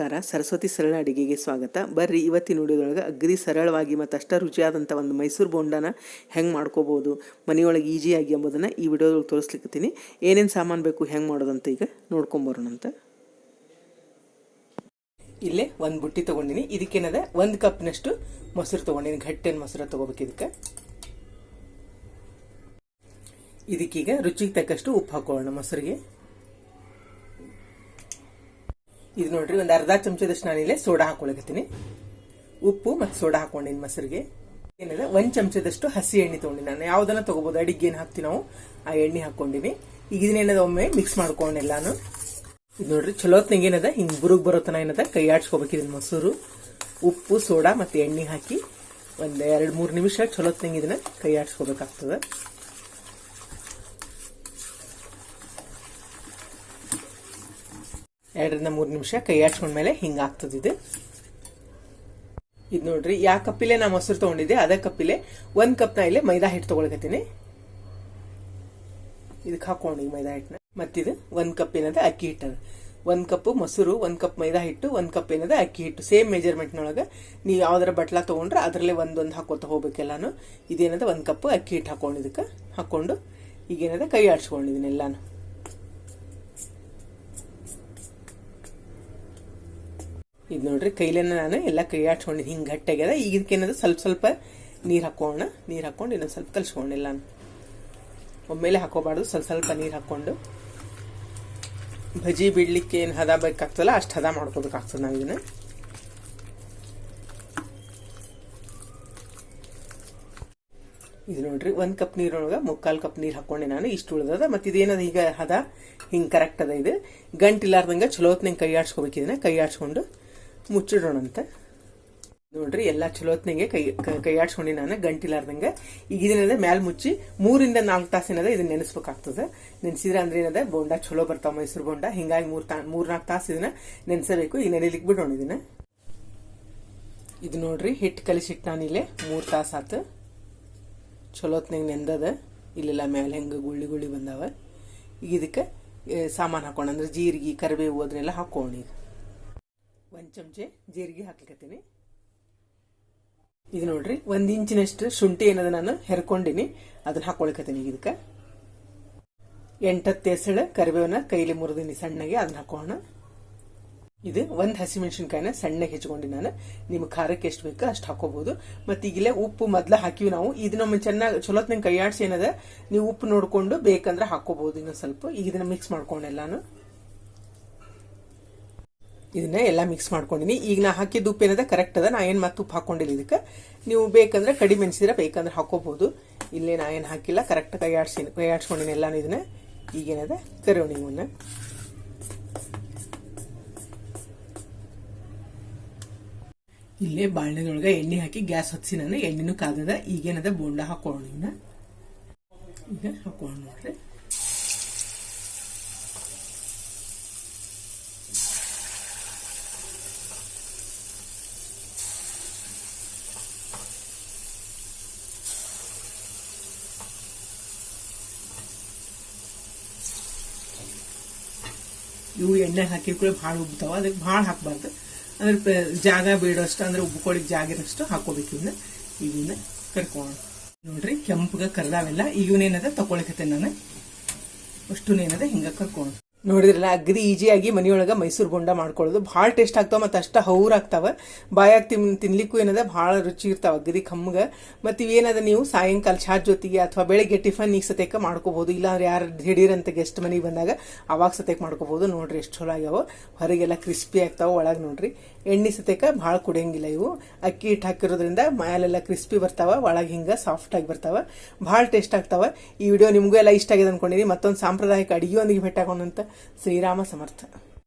ನಮಸ್ಕಾರ. ಸರಸ್ವತಿ ಸರಳ ಅಡುಗೆಗೆ ಸ್ವಾಗತ. ಬರ್ರಿ, ಇವತ್ತಿನ ವಿಡಿಯೋದೊಳಗೆ ಅಗ್ರಿ ಸರಳವಾಗಿ ಮತ್ತು ಅಷ್ಟ ರುಚಿಯಾದಂಥ ಒಂದು ಮೈಸೂರು ಬೋಂಡನ ಹೆಂಗೆ ಮಾಡ್ಕೋಬೋದು, ಮನೆಯೊಳಗೆ ಈಜಿಯಾಗಿ ಎಂಬುದನ್ನು ಈ ವಿಡಿಯೋದೊಳಗೆ ತೋರಿಸ್ಲಿಕ್ಕತ್ತೀನಿ ಏನೇನು ಸಾಮಾನು ಬೇಕು, ಹೆಂಗೆ ಮಾಡೋದಂತ ಈಗ ನೋಡ್ಕೊಂಬರೋಣಂತ ಇಲ್ಲೇ ಒಂದು ಬುಟ್ಟಿ ತೊಗೊಂಡಿನಿ. ಇದಕ್ಕೇನದ? ಒಂದು ಕಪ್ನಷ್ಟು ಮೊಸರು ತೊಗೊಂಡಿನಿ. ಘಟ್ಟೆನ ಮೊಸರು ತೊಗೋಬೇಕು ಇದಕ್ಕೆ. ಇದಕ್ಕೀಗ ರುಚಿಗೆ ತಕ್ಕಷ್ಟು ಉಪ್ಪು ಹಾಕೊಳ್ಳೋಣ ಮೊಸರಿಗೆ. ಇದು ನೋಡ್ರಿ, ಒಂದು ಅರ್ಧ ಚಮಚದಷ್ಟು ನಾನಿಲ್ಲೇ ಸೋಡಾ ಹಾಕೊಳಕತ್ತೀನಿ. ಉಪ್ಪು ಮತ್ತು ಸೋಡಾ ಹಾಕೊಂಡಿನಿ ಮೊಸರಿಗೆ. ಏನಿದೆ, ಒಂದು ಚಮಚದಷ್ಟು ಹಸಿ ಎಣ್ಣೆ ತೊಗೊಂಡಿನಿ ನಾನು. ಯಾವ್ದನ್ನ ತಗೋಬಹುದು ಅಡಿಗೆ ಏನು ಹಾಕ್ತೀವಿ ನಾವು, ಆ ಎಣ್ಣೆ ಹಾಕೊಂಡಿನಿ ಈಗ ಇದನ್ನೇನದ ಒಮ್ಮೆ ಮಿಕ್ಸ್ ಮಾಡ್ಕೊಂಡೆಲ್ಲಾನು ಇದು ನೋಡ್ರಿ ಚಲೋತ್ನಾಗ ಏನದ, ಹಿಂಗೆ ಬುರುಗ್ ಬರೋತನ ಏನದ, ಕೈ ಆಡ್ಸ್ಕೋಬೇಕು ಇದನ್ನ ಮೊಸರು. ಉಪ್ಪು, ಸೋಡಾ ಮತ್ತು ಎಣ್ಣೆ ಹಾಕಿ ಒಂದು ಎರಡು ಮೂರು ನಿಮಿಷ ಚಲೋತ್ನಾಗ ಇದನ್ನ ಕೈ ಆಡ್ಸ್ಕೋಬೇಕಾಗ್ತದ. ಎರಡರಿಂದ ಮೂರು ನಿಮಿಷ ಕೈ ಆಡ್ಸ್ಕೊಂಡ್ಮೇಲೆ ಹಿಂಗೆ ಆಗ್ತದೆ ಇದು. ನೋಡ್ರಿ, ಯಾ ಕಪ್ಪಿಲೆ ನಾ ಮೊಸರು ತಗೊಂಡಿದ್ದೆ, ಅದೇ ಕಪ್ಪಿಲೆ ಒಂದ್ ಕಪ್ ನಾ ಇಲ್ಲೇ ಮೈದಾ ಹಿಟ್ಟು ತಗೊಳಕತ್ತೀನಿ. ಇದಕ್ಕೆ ಹಾಕೊಂಡು ಮೈದಾ ಹಿಟ್ಟನ್ನ. ಮತ್ತಿದು ಒಂದ್ ಕಪ್ ಏನದ ಅಕ್ಕಿ ಹಿಟ್ಟದ. ಒಂದ್ ಕಪ್ ಮೊಸರು, ಒಂದ್ ಕಪ್ ಮೈದಾ ಹಿಟ್ಟು, ಒಂದ್ ಕಪ್ ಏನದ ಅಕ್ಕಿ ಹಿಟ್ಟು. ಸೇಮ್ ಮೆಜರ್ಮೆಂಟ್ನೊಳಗೆ ನೀವು ಯಾವ್ದಾರ ಬಟ್ಲ ತಗೊಂಡ್ರೆ ಅದರಲ್ಲೇ ಒಂದೊಂದು ಹಾಕೋತ ಹೋಗ್ಬೇಕೆಲ್ಲಾನು ಇದೇನದ ಒಂದ್ ಕಪ್ ಅಕ್ಕಿ ಹಿಟ್ಟು ಹಾಕೊಂಡು ಇದಕ್ಕೆ ಹಾಕೊಂಡು ಈಗೇನದ ಕೈ ಆಡ್ಸ್ಕೊಂಡಿದ್ದೀನಿ ಎಲ್ಲಾನು. ಇದು ನೋಡ್ರಿ, ಕೈಲೇನ ನಾನು ಎಲ್ಲ ಕೈ ಆಡ್ಸ್ಕೊಂಡಿದ್ದು ಹಿಂಗೆ ಗಟ್ಟಿಯಾಗ್ಯದ ಈಗ ಇದಕ್ಕೇನದ ಸ್ವಲ್ಪ ಸ್ವಲ್ಪ ನೀರು ಹಾಕೋಣ ನೀರು ಹಾಕೊಂಡು ಇನ್ನೊಂದು ಸ್ವಲ್ಪ ಕಲ್ಸ್ಕೊಂಡಿಲ್ಲ ಒಮ್ಮೆಲೆ ಹಾಕೋಬಾರ್ದು ಸ್ವಲ್ಪ ಸ್ವಲ್ಪ ನೀರು ಹಾಕೊಂಡು ಭಜಿ ಬಿಡ್ಲಿಕ್ಕೆ ಏನು ಹದ ಬೇಕಾಗ್ತದಲ್ಲ, ಅಷ್ಟು ಹದ ಮಾಡ್ಕೋಬೇಕಾಗ್ತದೆ ನಾವು ಇದನ್ನ. ಇದು ನೋಡ್ರಿ, ಒಂದು ಕಪ್ ನೀರೊಳಗೆ ಮುಕ್ಕಾಲು ಕಪ್ ನೀರು ಹಾಕೊಂಡೆ ನಾನು. ಇಷ್ಟು ಉಳಿದದ. ಮತ್ತು ಇದೇನದ ಈಗ ಹದ? ಹಿಂಗೆ ಕರೆಕ್ಟ್ ಅದ ಇದು. ಗಂಟಿಲ್ಲಾರ್ದಂಗೆ ಚಲೋ ಹೊತ್ನಂಗೆ ಕೈ ಆಡ್ಸ್ಕೋಬೇಕು ಕೈ ಆಡ್ಸ್ಕೊಂಡು ಮುಚ್ಚಿಡೋಣಂತ. ನೋಡ್ರಿ, ಎಲ್ಲ ಚಲೋತ್ನಂಗೆ ಕೈ ಕೈ ಆಡ್ಸ್ಕೊಂಡು ನಾನು, ಗಂಟಿಲಾರ್ದಂಗೆ. ಈಗ ಇದನ್ನದ ಮ್ಯಾಲ್ ಮುಚ್ಚಿ ಮೂರಿಂದ ನಾಲ್ಕು ತಾಸು ಏನದ ಇದನ್ನ ನೆನೆಸ್ಬೇಕಾಗ್ತದೆ. ನೆನೆಸಿದ್ರೆ ಅಂದ್ರೆ ಏನದ, ಬೋಂಡ ಚಲೋ ಬರ್ತಾವ ಮೈಸೂರು ಬೋಂಡ. ಹಿಂಗಾಗಿ ಮೂರ್ ತಾ ಮೂರ್ ನಾಲ್ಕು ತಾಸು ಇದನ್ನ ನೆನೆಸಬೇಕು. ಈಗ ನೆನೆಲಿಕ್ಕೆ ಬಿಡೋಣ ಇದನ್ನ. ಇದು ನೋಡ್ರಿ ಹಿಟ್ಟು ಕಲಿಸಿಟ್ಟು ಇಲ್ಲೇ ಮೂರು ತಾಸು ಆತು. ಚಲೋತ್ನಾಗ ನೆಂದದ. ಇಲ್ಲೆಲ್ಲ ಮ್ಯಾಲೆ ಹೆಂಗೆ ಗುಳ್ಳಿ ಗುಳ್ಳಿ ಬಂದಾವ. ಈಗ ಇದಕ್ಕೆ ಸಾಮಾನು ಹಾಕೋಣ. ಅಂದ್ರೆ ಜೀರಿಗೆ, ಕರಿಬೇವು ಅದನ್ನೆಲ್ಲ ಹಾಕೋಣ ಈಗ. ಒಂದು ಚಮಚೆ ಜೀರಿಗೆ ಹಾಕ್ಲಿಕತ್ತೀನಿ. ಇದು ನೋಡ್ರಿ, ಒಂದು ಇಂಚಿನಷ್ಟು ಶುಂಠಿ ಏನದ ನಾನು ಹೆರ್ಕೊಂಡಿನಿ, ಅದನ್ನ ಹಾಕೊಳಕತ್ತೀನಿ ಈಗ ಇದಕ್ಕೆ. ಎಂಟತ್ತು ಎಸಳು ಕರಿಬೇವನ್ನ ಕೈಲಿ ಮುರಿದೀನಿ ಸಣ್ಣಗೆ, ಅದನ್ನ ಹಾಕೋಣ ಇದು ಒಂದು ಹಸಿಮೆಣಸಿನ್ಕಾಯಿನ ಸಣ್ಣಗೆ ಹೆಚ್ಕೊಂಡು ನಾನು. ನಿಮ್ಗೆ ಖಾರಕ್ಕೆ ಎಷ್ಟು ಬೇಕು ಅಷ್ಟು ಹಾಕೋಬಹುದು ಮತ್ತೆ ಈಗಲೇ ಉಪ್ಪು ಮೊದಲು ಹಾಕಿವಿ ನಾವು. ಇದನ್ನ ಚೆನ್ನಾಗಿ ಚಲೋತ್ನಂಗೆ ಕೈಯಾಡ್ಸಿ ಏನದ, ನೀವು ಉಪ್ಪು ನೋಡ್ಕೊಂಡು ಬೇಕಂದ್ರೆ ಹಾಕೋಬಹುದು ಇನ್ನೊಂದು ಸ್ವಲ್ಪ. ಈಗ ಇದನ್ನ ಮಿಕ್ಸ್ ಮಾಡ್ಕೊಂಡೆಲ್ಲಾನು ಇದನ್ನ ಎಲ್ಲ ಮಿಕ್ಸ್ ಮಾಡ್ಕೊಂಡಿನಿ. ಈಗ ನಾ ಹಾಕಿದ ಉಪ್ಪು ಏನದ? ಕರೆಕ್ಟ್ ಅದ. ನಾ ಏನು ಮತ್ತೆ ಉಪ್ಪು ಹಾಕೊಂಡಿಲ್ಲ ಇದಕ್ಕೆ. ನೀವು ಬೇಕಂದ್ರೆ ಕಡಿಮೆ ಮೆಣಸಿದ್ರೆ ಬೇಕಂದ್ರೆ ಹಾಕೋಬಹುದು. ಇಲ್ಲೇ ನಾ ಏನು ಹಾಕಿಲ್ಲ. ಕರೆಕ್ಟ್ ಕೈ ಕೈಯಾಡ್ಸ್ಕೊಂಡಿನಿ ಎಲ್ಲಾನು ಇದನ್ನ. ಈಗೇನದ ಕರಿಯೋಣ ಇವನ್ನ ಇಲ್ಲೇ ಬಾಳೆದೊಳಗ ಎಣ್ಣೆ ಹಾಕಿ ಗ್ಯಾಸ್ ಹಚ್ಚಿ ನಾನು. ಎಣ್ಣೆನೂ ಕಾದದ ಈಗೇನದ ಬೋಂಡ ಹಾಕೋಣ ಈಗ ಹಾಕೋಣ ನೋಡ್ರಿ. ಇವು ಎಣ್ಣೆ ಹಾಕಿ ಕೂಡ ಭಾಳ ಉಬ್ತಾವ ಅದಕ್ಕೆ ಭಾಳ ಹಾಕಬಾರ್ದು. ಅಂದ್ರೆ ಜಾಗ ಬೇಡೋಷ್ಟು ಅಂದ್ರೆ ಉಬ್ಕೊಳಿಗೆ ಜಾಗ ಇರೋಷ್ಟು ಹಾಕೋಬೇಕು ಇವನ್ನ ಇವನ್ನ ಕರ್ಕೋಣ ನೋಡ್ರಿ ಕೆಂಪಗ ಕರ್ದಾವೆಲ್ಲ. ಇವನೇನದ? ತಗೊಳಕತ್ತೆ ನಾನು. ಅಷ್ಟುನೇನದ? ಹಿಂಗ ಕರ್ಕೋಣ ನೋಡಿದ್ರಲ್ಲ, ಅಗ್ರಿ ಈಜಿಯಾಗಿ ಮನೆಯೊಳಗೆ ಮೈಸೂರು ಬೋಂಡ ಮಾಡ್ಕೊಳ್ಳೋದು. ಭಾಳ ಟೇಸ್ಟ್ ಆಗ್ತಾವ ಮತ್ತು ಅಷ್ಟ ಹೌರ್ ಆಗ್ತಾವೆ. ಬಾಯಾಗ ತಿನ್, ತಿನ್ಲಿಕ್ಕೂ ಏನದ, ಭಾಳ ರುಚಿ ಇರ್ತಾವ ಅಗ್ರಿ ಕಮ್ಮಗೆ ಮತ್ತು ಇವೇನದ ನೀವು ಸಾಯಂಕಾಲ ಚಾ ಜೊತೆಗೆ ಅಥವಾ ಬೆಳಗ್ಗೆ ಟಿಫನ್ ಈಗ ಸತೇಕ ಮಾಡ್ಕೋಬಹುದು ಇಲ್ಲಾಂದ್ರೆ ಯಾರು ದಿಢೀರಂತ ಗೆಸ್ಟ್ ಮನೆಗೆ ಬಂದಾಗ ಅವಾಗ ಸತೇಕ ಮಾಡ್ಕೋಬಹುದು ನೋಡ್ರಿ ಎಷ್ಟು ಚಲೋ ಆಗ್ಯಾವ. ಹೊರಗೆಲ್ಲ ಕ್ರಿಸ್ಪಿ ಆಗ್ತಾವ ಒಳಗೆ ನೋಡ್ರಿ. ಎಣ್ಣೆ ಸತೇಕ ಭಾಳ ಕುಡಿಯಂಗಿಲ್ಲ ಇವು. ಅಕ್ಕಿ ಹಿಟ್ಟು ಹಾಕಿರೋದ್ರಿಂದ ಮ್ಯಾಲೆಲ್ಲ ಕ್ರಿಸ್ಪಿ ಬರ್ತಾವ, ಒಳಗೆ ಹಿಂಗೆ ಸಾಫ್ಟ್ ಆಗಿ ಬರ್ತಾವ. ಭಾಳ ಟೇಸ್ಟ್ ಆಗ್ತಾವ. ಈ ವಿಡಿಯೋ ನಿಮಗೂ ಎಲ್ಲ ಇಷ್ಟ ಆಗಿದೆ ಅಂದ್ಕೊಂಡಿರಿ ಮತ್ತೊಂದು ಸಾಂಪ್ರದಾಯಿಕ ಅಡಿಗೆಯೊಂದಿಗೆ ಭೇಟಾಗೋಣಂತ ಶ್ರೀರಾಮ ಸಮರ್ಥ